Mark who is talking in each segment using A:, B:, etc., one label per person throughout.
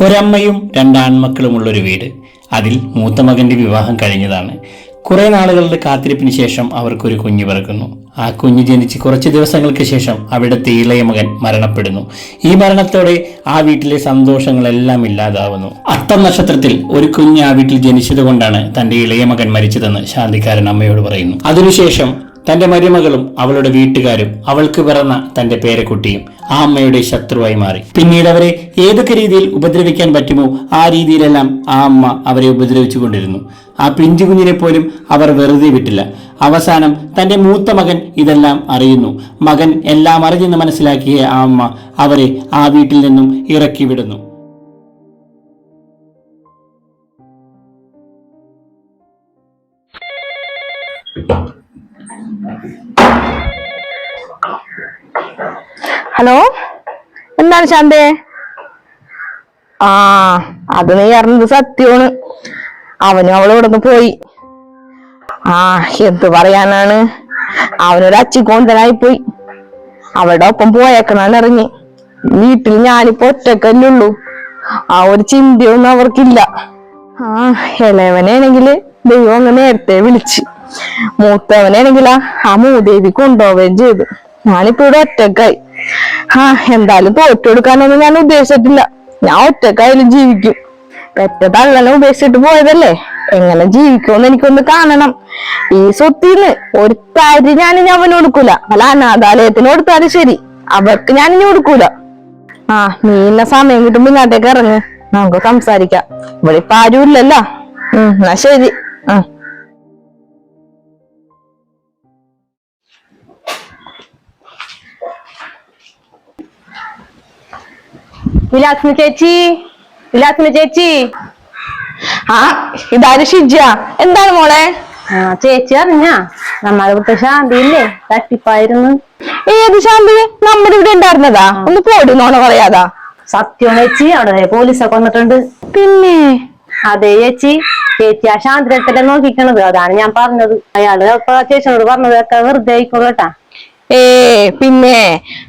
A: ഒരമ്മയും രണ്ടാൺമക്കളുമുള്ളൊരു വീട്. അതിൽ മൂത്ത മകന്റെ വിവാഹം കഴിഞ്ഞതാണ്. കുറെ നാളുകളുടെ കാത്തിരിപ്പിന് ശേഷം അവർക്കൊരു കുഞ്ഞ് പിറക്കുന്നു. ആ കുഞ്ഞ് ജനിച്ച് കുറച്ച് ദിവസങ്ങൾക്ക് ശേഷം അവിടുത്തെ ഇളയ മകൻ മരണപ്പെടുന്നു. ഈ മരണത്തോടെ ആ വീട്ടിലെ സന്തോഷങ്ങളെല്ലാം ഇല്ലാതാവുന്നു. അത്തം നക്ഷത്രത്തിൽ ഒരു കുഞ്ഞ് ആ വീട്ടിൽ ജനിച്ചതുകൊണ്ടാണ് തന്റെ ഇളയ മകൻ മരിച്ചതെന്ന് ശാന്തിക്കാരൻ അമ്മയോട് പറയുന്നു. അതിനുശേഷം തന്റെ മരുമകളും അവളുടെ വീട്ടുകാരും അവൾക്ക് പിറന്ന തന്റെ പേരക്കുട്ടിയും ആ അമ്മയുടെ ശത്രുവായി മാറി. പിന്നീട് അവരെ ഏതൊക്കെ രീതിയിൽ ഉപദ്രവിക്കാൻ പറ്റുമോ ആ രീതിയിലെല്ലാം ആ അമ്മ അവരെ ഉപദ്രവിച്ചുകൊണ്ടിരുന്നു. ആ പിഞ്ചു കുഞ്ഞിനെ പോലും അവർ വെറുതെ വിട്ടില്ല. അവസാനം തന്റെ മൂത്ത മകൻ ഇതെല്ലാം അറിയുന്നു. മകൻ എല്ലാം അറിഞ്ഞെന്ന് മനസ്സിലാക്കിയ ആ അമ്മ അവരെ ആ വീട്ടിൽ നിന്നും ഇറക്കി വിടുന്നു.
B: ഹലോ? എന്താണ് ശാന്തേ? ആ അത് നീ അറിഞ്ഞത് സത്യമാണ്. അവനും അവളും ഇവിടെ നിന്ന് പോയി. ആ എന്ത് പറയാനാണ്? അവനൊരു അച്ചിക്കോന്തനായി പോയി അവളുടെ ഒപ്പം പോയേക്കണാണ് ഇറങ്ങി വീട്ടിൽ ഞാനിപ്പോ ഒറ്റക്കല്ലേ ഉള്ളൂ. ആ ഒരു ചിന്തയൊന്നും അവർക്കില്ല. ആ ഇളയവനാണെങ്കിൽ ദൈവം അങ്ങ് നേരത്തെ വിളിച്ച്. മൂത്തവനാണെങ്കിലാ ആ മൂദേവി കൊണ്ടുപോവുകയും ചെയ്തു. ഞാനിപ്പോ ഇവിടെ ഒറ്റക്കായി. ആ എന്തായാലും തോറ്റു കൊടുക്കാനൊന്നും ഞാൻ ഉദ്ദേശിച്ചിട്ടില്ല. ഞാൻ ഒറ്റക്കായാലും ജീവിക്കും. പെറ്റ ഉപേക്ഷിച്ചിട്ട് പോയതല്ലേ? എങ്ങനെ ജീവിക്കുമെന്ന് എനിക്കൊന്ന് കാണണം. ഈ സ്വത്തിന്ന് ഒരു തരി ഞാൻ ഇനി അവന് കൊടുക്കൂല. അല്ല അനാഥാലയത്തിന് കൊടുത്താലും ശരി. അവർക്ക് ഞാൻ ഇനി കൊടുക്കൂല. ആ നീ ഇന്ന സമയം കിട്ടുമ്പോ ഇങ്ങോട്ടേക്ക് ഇറങ്ങ്. നമുക്ക് സംസാരിക്കാം. ഇവിടെ ഇപ്പൊ ആരും ഇല്ലല്ലോ എന്നാ ശരി. ഉം.
C: വിലാസിന് ചേച്ചി വിലാസിന് ചേച്ചി.
B: ആ ഇതാര് ഷിജ എന്താണ് മോളെ?
C: ആ ചേച്ചി അറിഞ്ഞ. നമ്മളെ ഇവിടുത്തെ ശാന്തിയില്ലേ? തട്ടിപ്പായിരുന്നു.
B: ഏത് ശാന്തി നമ്മുടെ ഇവിടെ ഉണ്ടായിരുന്നതാ? ഒന്ന് പോടുന്നോണ പറയാതാ.
C: സത്യം ചേച്ചി അവിടെ പോലീസൊക്കെ വന്നിട്ടുണ്ട്.
B: പിന്നെ?
C: അതെ ചേച്ചി ചേച്ചി ആ ശാന്തിരട്ടല്ലേ നോക്കിക്കണത്. അതാണ് ഞാൻ പറഞ്ഞത്. അയാൾ ചേച്ചിയോട് പറഞ്ഞതൊക്കെ വെറുതെ ആയിക്കോളൂ കേട്ടാ.
B: ഏ പിന്നെ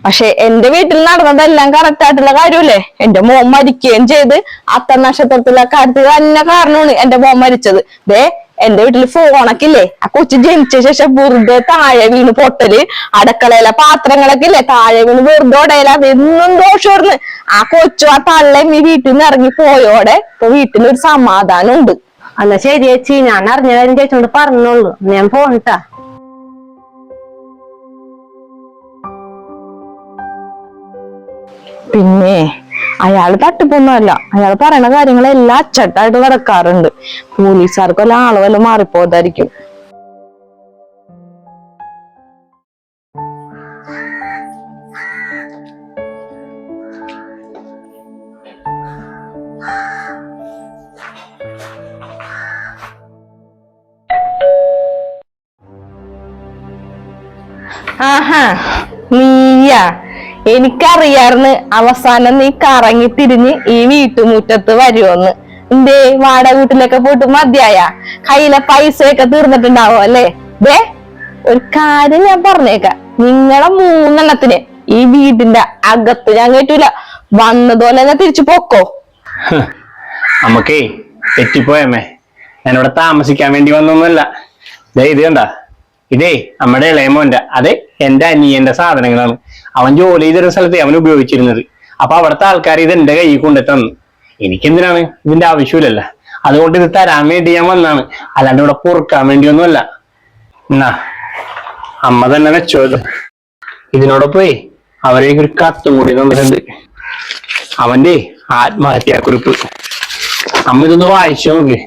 B: പക്ഷെ എന്റെ വീട്ടിൽ നടന്നതെല്ലാം കറക്റ്റ് ആയിട്ടുള്ള കാര്യമല്ലേ? എന്റെ മോൻ മരിക്കുകയും ചെയ്ത് അത്ത നക്ഷത്രത്തിലെ കാര്യത്തിൽ തന്നെ കാരണമാണ് എന്റെ മോൻ മരിച്ചത്. ദേ എന്റെ വീട്ടിൽ ഫോണൊക്കെ ആ കൊച്ചു ജനിച്ച ശേഷം വെറുതെ താഴെ വീണ് പൊട്ടൽ. അടുക്കളയിലെ പാത്രങ്ങളൊക്കെ ഇല്ലേ? താഴെ വീണ് വെറുതെ ഉടയില. അതെന്നും ദോഷമായിരുന്നു. ആ കൊച്ചു ആ തള്ളയും ഈ വീട്ടിൽ നിന്ന് ഇറങ്ങി പോയോടെ ഇപ്പൊ വീട്ടിലൊരു സമാധാനം ഉണ്ട്
C: എന്നാ ശരി ചേച്ചി. ഞാൻ അറിഞ്ഞതിന് കാര്യം ചേച്ചിയോട് പറഞ്ഞോളൂ ഞാൻ പോണിട്ടാ
B: പിന്നെ അയാൾ തട്ടിപ്പൊന്നുമല്ല. അയാൾ പറയണ കാര്യങ്ങളെല്ലാം അച്ചട്ടായിട്ട് നടക്കാറുണ്ട്. പോലീസുകാർക്കെല്ലാം ആൾ വല്ല മാറിപ്പോതായിരിക്കും ആഹാ നീയാ. എനിക്കറിയാർന്ന് അവസാനം നീ കറങ്ങി തിരിഞ്ഞ് ഈ വീട്ടുമുറ്റത്ത് വരുമെന്ന് എന്തേ വാടക വീട്ടിലൊക്കെ പോയിട്ട് മതിയായ? കയ്യിലെ പൈസയൊക്കെ തീർന്നിട്ടുണ്ടാവോ അല്ലേ? ദേ ഒരു കാര്യം ഞാൻ പറഞ്ഞേക്കാം. നിങ്ങളെ മൂന്നെണ്ണത്തിന് ഈ വീടിന്റെ അകത്ത് ഞാൻ കേട്ടൂല വന്നതുപോലെ തന്നെ തിരിച്ചു പോക്കോ?
A: നമുക്കേ തെറ്റിപ്പോയമ്മേ. ഞാനിവിടെ താമസിക്കാൻ വേണ്ടി വന്നൊന്നുമല്ല. ദേ ഇത് കണ്ട? ഇതേ നമ്മുടെ ഇളയമോന്റെ അതെ എന്റെ അനിയന്റെ സാധനങ്ങളാണ്. അവൻ ജോലി ചെയ്തൊരു സ്ഥലത്ത് അവൻ ഉപയോഗിച്ചിരുന്നത്. അപ്പൊ അവിടുത്തെ ആൾക്കാർ ഇത് എന്റെ കൈ കൊണ്ടെത്തന്നു. തന്നു എനിക്കെന്തിനാണ്? ഇതിന്റെ ആവശ്യമില്ലല്ല. അതുകൊണ്ട് ഇത് തരാൻ വേണ്ടി ഞാൻ വന്നാണ് അല്ലാണ്ട് ഇവിടെ പൊറുക്കാൻ വേണ്ടിയൊന്നുമല്ല. എന്നാ അമ്മ തന്നെ വെച്ചോത് ഇതിനോടൊപ്പേ അവരേക്ക് ഒരു കത്തും കൂടി തന്നിട്ടുണ്ട്. അവന്റെ ആത്മഹത്യാക്കുറിപ്പ്. അമ്മ ഇതൊന്ന് വായിച്ചു നോക്ക്.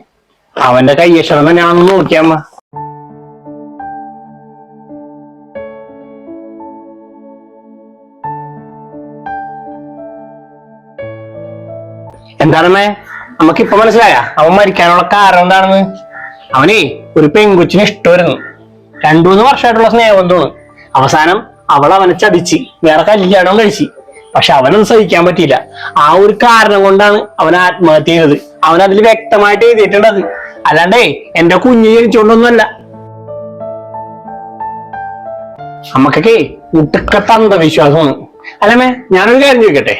A: അവന്റെ കയ്യക്ഷരം തന്നെയാണെന്ന് നോക്കിയമ്മ. എന്താണമ്മേ നമുക്ക് ഇപ്പൊ മനസ്സിലായ. അവൻ മരിക്കാനുള്ള കാരണം എന്താണെന്ന്? അവനേ ഒരു പെൺകൊച്ചിന് ഇഷ്ടമായിരുന്നു രണ്ടു മൂന്ന് വർഷമായിട്ടുള്ള സ്നേഹം തോന്നുന്നു അവസാനം അവൾ അവനെ ചതിച്ച് വേറെ കല്യാണം കഴിച്ചു. പക്ഷെ അവനൊന്നും സഹിക്കാൻ പറ്റിയില്ല. ആ ഒരു കാരണം കൊണ്ടാണ് അവൻ ആത്മഹത്യ ചെയ്തത്. അവൻ അതിൽ വ്യക്തമായിട്ട് എഴുതിയിട്ടുണ്ടത് അല്ലാണ്ടേ എന്റെ കുഞ്ഞ് ജനിച്ചുകൊണ്ടൊന്നുമല്ല നമുക്കൊക്കെ മുട്ടുക്കത്ത അന്ധവിശ്വാസമാണ് അല്ലമ്മേ ഞാനൊരു കാര്യം ചോദിക്കട്ടെ?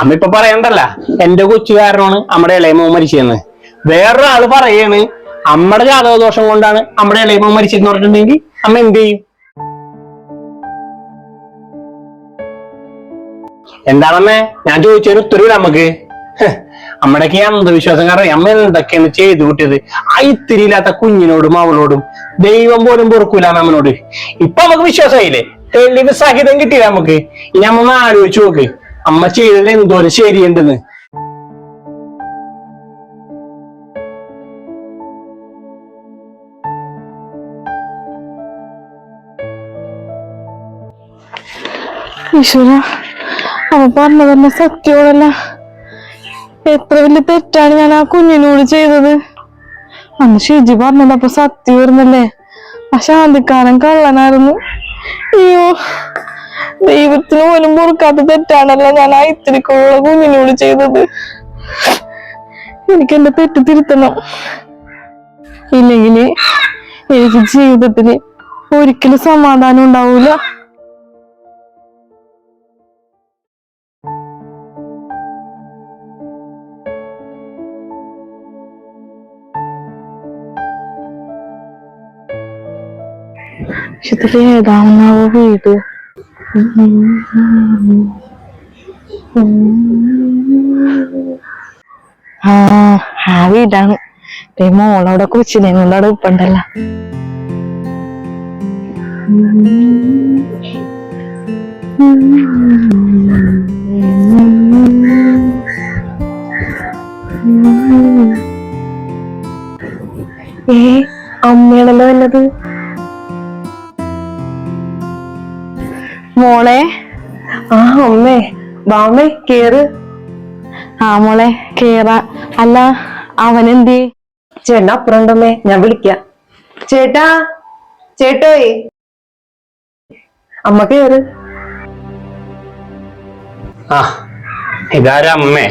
A: അമ്മ ഇപ്പൊ പറയണ്ടല്ല എന്റെ കൊച്ചു കാരണമാണ് നമ്മുടെ ഇളയമോ മരിച്ചതെന്ന്. വേറൊരാൾ പറയാണ് അമ്മയുടെ ജാതകദോഷം കൊണ്ടാണ് നമ്മുടെ ഇളയമോ മരിച്ചതെന്ന് പറഞ്ഞിട്ടുണ്ടെങ്കിൽ അമ്മ എന്ത് ചെയ്യും? എന്താണമ്മേ ഞാൻ ചോദിച്ചൊരു ഉത്തരവില്ല നമുക്ക് അമ്മയുടെയൊക്കെ അന്ധവിശ്വാസം കാരണം അമ്മ എന്തൊക്കെയാണ് ചെയ്തു കൂട്ടിയത്? ആ കുഞ്ഞിനോടും അവളോടും ദൈവം പോലും പൊറുക്കൂല അമ്മനോട്. ഇപ്പൊ നമുക്ക് വിശ്വാസമായില്ലേ? തെളിവ് സഹിതം കിട്ടിയില്ല നമുക്ക്. ഇനി അമ്മ ആലോചിച്ചു നോക്ക്. അമ്മ ചെയ്തത് എന്തോരം ശരിയുണ്ടെന്ന്.
B: ഈശ്വര അവ പറഞ്ഞതന്നെ സത്യമാണല്ല. എത്ര വലിയ തെറ്റാണ് ഞാൻ ആ കുഞ്ഞിനോട് ചെയ്തത്. അന്ന് ഷിജി പറഞ്ഞത് അപ്പൊ സത്യം വരുന്നല്ലേ ആ ശാന്തിക്കാരൻ കള്ളനായിരുന്നു. അയ്യോ ദൈവത്തിന് പോലും പൊറുക്കാത്ത തെറ്റാണല്ലോ ഞാൻ ആ ഇത്തിരി ഇത്തിരിക്കുള്ള കുഞ്ഞിനോട് ചെയ്തത്. എനിക്ക് എന്റെ തെറ്റ് തിരുത്തണം ഇല്ലെങ്കിൽ എനിക്ക് ജീവിതത്തിന് ഒരിക്കലും സമാധാനം ഉണ്ടാവൂല. ഇതിൽ ഏതാണെന്നാവോ വീട്. ആ ആ വീടാണ് മോളവിടെ കൊച്ചിനെ കൊണ്ട് അവിടെ ഉപ്പുണ്ടല്ല. ഏ അമ്മയാണല്ലോ വന്നത്? മോളെ? ആ അമ്മേ. ബാമേ കേറ്. ആ മോളെ കേറ. അല്ല അവനെന്തി?
C: ചേട്ടാ അപ്പുറണ്ടമ്മേ ഞാൻ വിളിക്കാം. ചേട്ടാ ചേട്ടോയ്. അമ്മ കേറ്.
A: ആ ഇതാരാ അമ്മേ?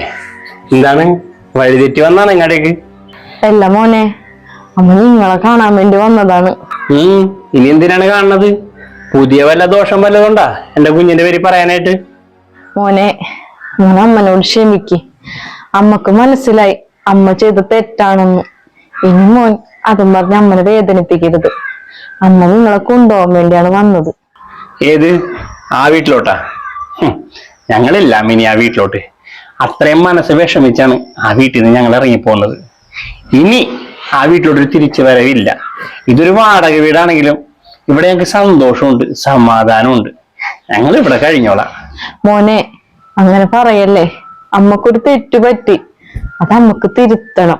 A: എന്താണ്? വഴിതെറ്റി വന്നാണ് ഇങ്ങടേക്ക്?
B: അല്ല മോനെ. അമ്മ നിങ്ങളെ കാണാൻ വേണ്ടി വന്നതാണ്.
A: ഉം ഇനി എന്തിനാണ് കാണുന്നത്? പുതിയ വല്ല ദോഷം വല്ലതുണ്ടാ? എന്റെ കുഞ്ഞിന്റെ പേര് പറയാനായിട്ട്.
B: മോനെ മോനെ അമ്മനോട് ക്ഷമിക്ക്. അമ്മയ്ക്ക് മനസ്സിലായി. അമ്മ ചെയ്ത തെറ്റാണെന്ന്. ഇനി മോൻ അതും പറഞ്ഞ് അമ്മനെ വേദനിപ്പിക്കരുത്. അമ്മ നിങ്ങളെ കൊണ്ടുപോകാൻ വേണ്ടിയാണ് വന്നത്.
A: ഏത്? ആ വീട്ടിലോട്ടാ? ഞങ്ങളെല്ലാം മിനി ആ വീട്ടിലോട്ട്. അത്രയും മനസ്സ് വിഷമിച്ചാണ് ആ വീട്ടിൽ നിന്ന് ഞങ്ങൾ ഇറങ്ങിപ്പോകുന്നത്. ഇനി ആ വീട്ടിലോട്ട് ഒരു തിരിച്ചു വരവില്ല ഇതൊരു വാടക വീടാണെങ്കിലും ഇവിടെ ഞങ്ങൾക്ക് സന്തോഷമുണ്ട് സമാധാനമുണ്ട്. ഞങ്ങൾ ഇവിടെ കഴിഞ്ഞോളാം.
B: മോനെ അങ്ങനെ പറയല്ലേ? അമ്മക്കൊരു തെറ്റുപറ്റി അത് അമ്മയ്ക്ക് തിരുത്തണം.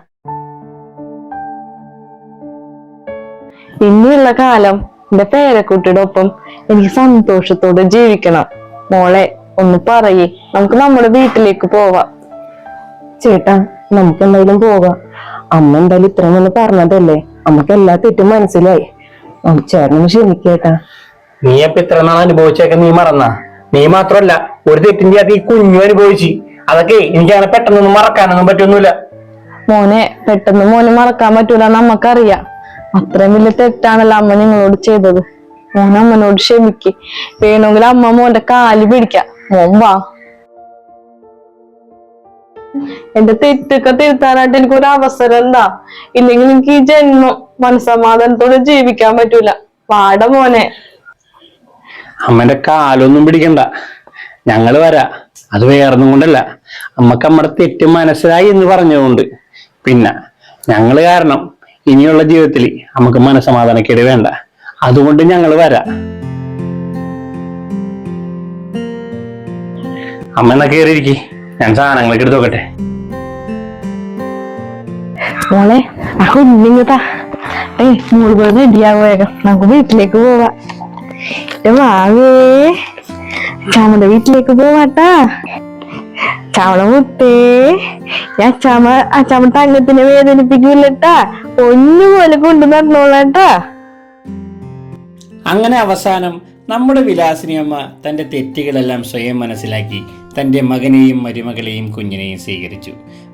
B: ഇനിയുള്ള കാലം എന്റെ പേരക്കുട്ടിയുടെ ഒപ്പം എനിക്ക് സന്തോഷത്തോടെ ജീവിക്കണം. മോളെ ഒന്ന് പറയേ നമുക്ക് നമ്മുടെ വീട്ടിലേക്ക് പോവാം.
C: ചേട്ടാ നമുക്ക് എന്തായാലും പോവാം. അമ്മ എന്തായാലും ഇത്രയും ഒന്ന് പറഞ്ഞതല്ലേ? അമ്മയ്ക്ക് എല്ലാ തെറ്റും മനസ്സിലായി. ഉം, ചേട്ടനൊന്ന് ക്ഷമിക്കേട്ടാ.
A: നീ അപ്പൊ ഇത്ര നാൾ അനുഭവിച്ചൊക്കെ നീ മറന്ന? നീ മാത്രമല്ല ഒരു തെറ്റിന്റെ അത് ഈ കുഞ്ഞു അനുഭവിച്ചു. അതൊക്കെ എനിക്ക് അങ്ങനെ പെട്ടെന്നൊന്നും മറക്കാനൊന്നും പറ്റൊന്നുമില്ല.
B: മോനെ പെട്ടെന്ന് മോനെ മറക്കാൻ പറ്റൂല നമ്മക്കറിയാം. അത്രയും വലിയ തെറ്റാണല്ലോ അമ്മ നിങ്ങളോട് ചെയ്തത്. മോൻ അമ്മനോട് ക്ഷമിക്ക്. വേണമെങ്കിൽ അമ്മ മോന്റെ കാൽ പിടിക്കാം. മോൻ വാ. എന്റെ തെറ്റൊക്കെ തിരുത്താനായിട്ട് എനിക്കൊരു അവസരം എന്താ? ഇല്ലെങ്കിൽ എനിക്ക് ഈ ജന്മം മനസമാധാനത്തോടെ ജീവിക്കാൻ പറ്റൂല. പാട മോനെ.
A: അമ്മന്റെ കാലൊന്നും പിടിക്കണ്ട. ഞങ്ങൾ വരാ. അത് വേറൊന്നും കൊണ്ടല്ല. അമ്മയ്ക്ക് നമ്മുടെ തെറ്റ് മനസ്സിലായി എന്ന് പറഞ്ഞതുകൊണ്ട്. പിന്നെ ഞങ്ങൾ കാരണം ഇനിയുള്ള ജീവിതത്തിൽ നമുക്ക് മനസമാധാനക്കേട് വേണ്ട. അതുകൊണ്ട് ഞങ്ങൾ വരാ. അമ്മ എന്നാ കേറിയിരിക്കി? ഞാൻ സാധനങ്ങളൊക്കെ എടുത്തു നോക്കട്ടെ.
B: മോളെ ആ കുഞ്ഞിങ്ങത്താ ഏയ് മൂട് പോയി റെഡിയാകും വേഗം. നമുക്ക് വീട്ടിലേക്ക് പോവാ. എന്റെ വാവേ. ചാമന്റെ വീട്ടിലേക്ക് പോവാട്ടാ. ചാമള മുത്തേ. ഞാൻ ചാമ ആ ചാമ തങ്കത്തിനെ വേദനിപ്പിക്കൂലട്ടാ. ഒന്നുപോലെ കൊണ്ടു നടന്നോളാട്ടാ.
A: അങ്ങനെ അവസാനം നമ്മുടെ വിലാസിനി അമ്മ തന്റെ തെറ്റുകളെല്ലാം സ്വയം മനസ്സിലാക്കി തന്റെ മകനെയും മരുമകളെയും കുഞ്ഞിനെയും സ്വീകരിച്ചു.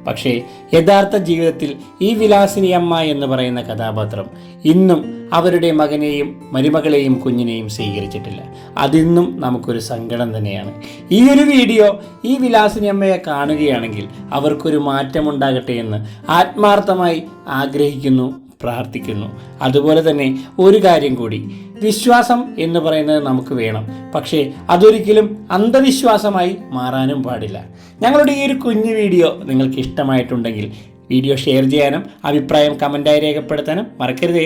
A: പക്ഷേ യഥാർത്ഥ ജീവിതത്തിൽ ഈ വിലാസിനി അമ്മ എന്ന് പറയുന്ന കഥാപാത്രം ഇന്നും അവരുടെ മകനെയും മരുമകളെയും കുഞ്ഞിനെയും സ്വീകരിച്ചിട്ടില്ല. അതിന്നും നമുക്കൊരു സങ്കടം തന്നെയാണ്. ഈ ഒരു വീഡിയോ ഈ വിലാസിനി അമ്മയെ കാണുകയാണെങ്കിൽ അവർക്കൊരു മാറ്റമുണ്ടാകട്ടെ എന്ന് ആത്മാർത്ഥമായി ആഗ്രഹിക്കുന്നു. പ്രാർത്ഥിക്കുന്നു. അതുപോലെ തന്നെ ഒരു കാര്യം കൂടി. വിശ്വാസം എന്ന് പറയുന്നത് നമുക്ക് വേണം. പക്ഷേ അതൊരിക്കലും അന്ധവിശ്വാസമായി മാറാനും പാടില്ല. ഞങ്ങളുടെ ഈ ഒരു കുഞ്ഞു വീഡിയോ നിങ്ങൾക്ക് ഇഷ്ടമായിട്ടുണ്ടെങ്കിൽ വീഡിയോ ഷെയർ ചെയ്യാനും അഭിപ്രായം കമന്റായി രേഖപ്പെടുത്താനും മറക്കരുതേ.